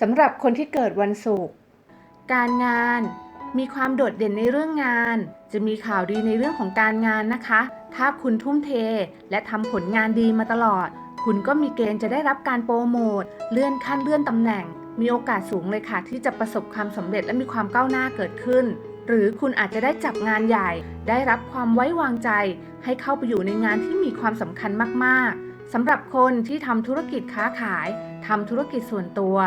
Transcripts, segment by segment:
สำหรับคนที่เกิดวันศุกร์การงานมีความโดดเด่นในเรื่องงาน จะมีข่าวดีในเรื่องของการงานนะคะ ถ้าคุณทุ่มเท และทำผลงานดีมาตลอด คุณก็มีเกณฑ์จะได้รับการโปรโมท เลื่อนขั้นเลื่อนตำแหน่ง มีโอกาสสูงเลยค่ะ ที่จะประสบความสำเร็จและมีความก้าวหน้าเกิดขึ้น หรือคุณอาจจะได้จับงานใหญ่ ได้รับความไว้วางใจ ให้เข้าไปอยู่ในงานที่มีความสำคัญมากๆสำหรับคนที่ทำธุรกิจค้าขายทำธุรกิจส่วนตัว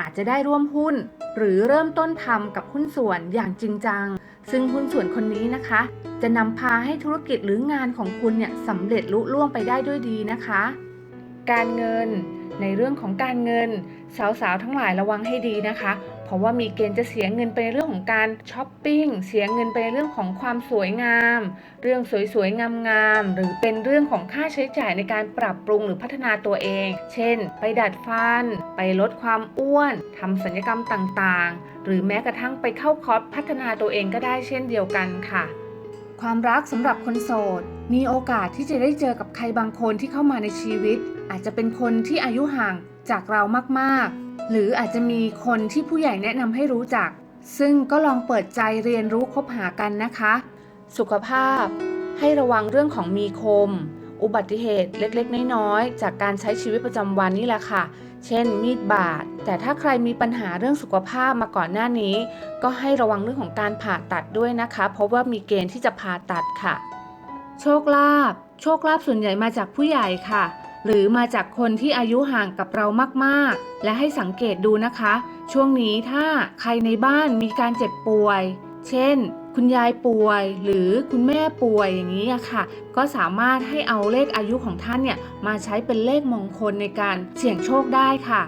อาจจะได้ร่วมหุ้น หรือเริ่มต้นทำกับหุ้นส่วนอย่างจริงจัง ซึ่งหุ้นส่วนคนนี้นะคะ จะนำพาให้ธุรกิจหรืองานของคุณเนี่ยสำเร็จลุล่วงไปได้ด้วยดีนะคะ การเงิน ในเรื่องของการเงิน สาวๆทั้งหลายระวังให้ดีนะคะ เพราะว่ามีเกณฑ์จะเสียเงินไปเรื่องของการช้อปปิ้งเสียเงินไปเรื่องของความสวยงาม เรื่องสวยๆงามๆหรือเป็นเรื่องของค่าใช้จ่ายในการปรับปรุงหรือพัฒนาตัวเอง เช่น ไปดัดฟัน ไปลดความอ้วนทำศัลยกรรมต่างๆ หรือแม้กระทั่งไปเข้าคอร์สพัฒนาตัวเองก็ได้เช่นเดียวกันค่ะความรักสำหรับคนโสด มีโอกาสที่จะได้เจอกับใครบางคนที่เข้ามาในชีวิต อาจจะเป็นคนที่อายุห่างจากเรามากๆ หรืออาจจะมีคนที่ผู้ใหญ่แนะนำให้รู้จัก ซึ่งก็ลองเปิดใจเรียนรู้คบหากันนะคะ สุขภาพ ให้ระวังเรื่องของมีคม อุบัติเหตุเล็กๆ น้อยๆ จากการใช้ชีวิตประจำวันนี่แหละค่ะ เช่น มีดบาด แต่ถ้าใครมีปัญหาเรื่องสุขภาพมาก่อนหน้านี้ ก็ให้ระวังเรื่องของการผ่าตัดด้วยนะคะ เพราะว่ามีเกณฑ์ที่จะผ่าตัดค่ะ โชคลาภ โชคลาภส่วนใหญ่มาจากผู้ใหญ่ค่ะ หรือมาจากคนที่อายุห่างกับเรามากๆ และให้สังเกตดูนะคะ ช่วงนี้ถ้าใครในบ้านมีการเจ็บป่วย เช่น คุณยายป่วย หรือคุณแม่ป่วยอย่างนี้ค่ะ ก็สามารถให้เอาเลขอายุของท่านเนี่ยมาใช้เป็นเลขมงคลในการเสี่ยงโชคได้ค่ะ